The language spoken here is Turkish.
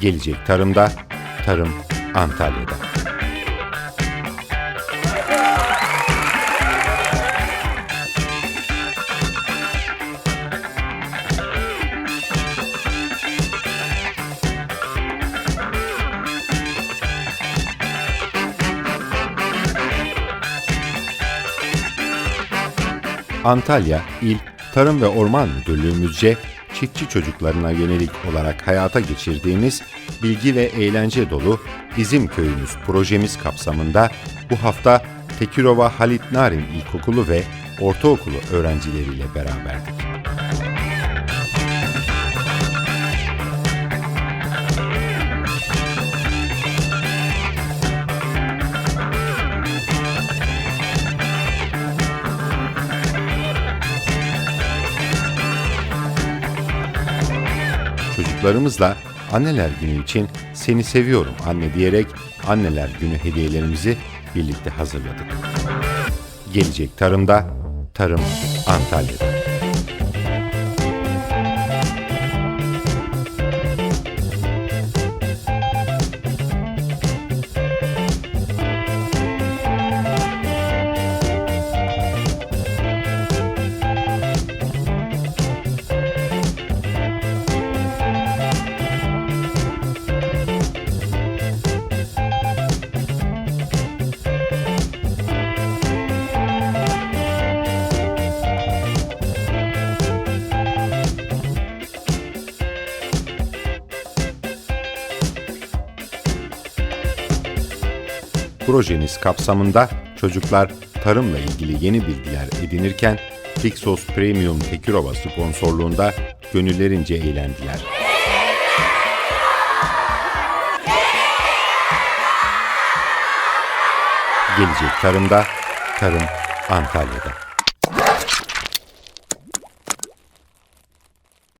Gelecek tarımda, tarım Antalya'da. Antalya İl Tarım ve Orman Müdürlüğümüzce çiftçi çocuklarına yönelik olarak hayata geçirdiğimiz bilgi ve eğlence dolu Bizim Köyümüz projemiz kapsamında bu hafta Tekirova Halit Narin İlkokulu ve Ortaokulu öğrencileriyle beraberdik. Çocuklarımızla Anneler Günü için seni seviyorum anne diyerek Anneler Günü hediyelerimizi birlikte hazırladık. Gelecek tarımda, tarım Antalya'da. Projemiz kapsamında çocuklar tarımla ilgili yeni bilgiler edinirken Flixos Premium Tekirova sponsorluğunda gönüllerince eğlendiler. Gelecek tarımda, tarım Antalya'da.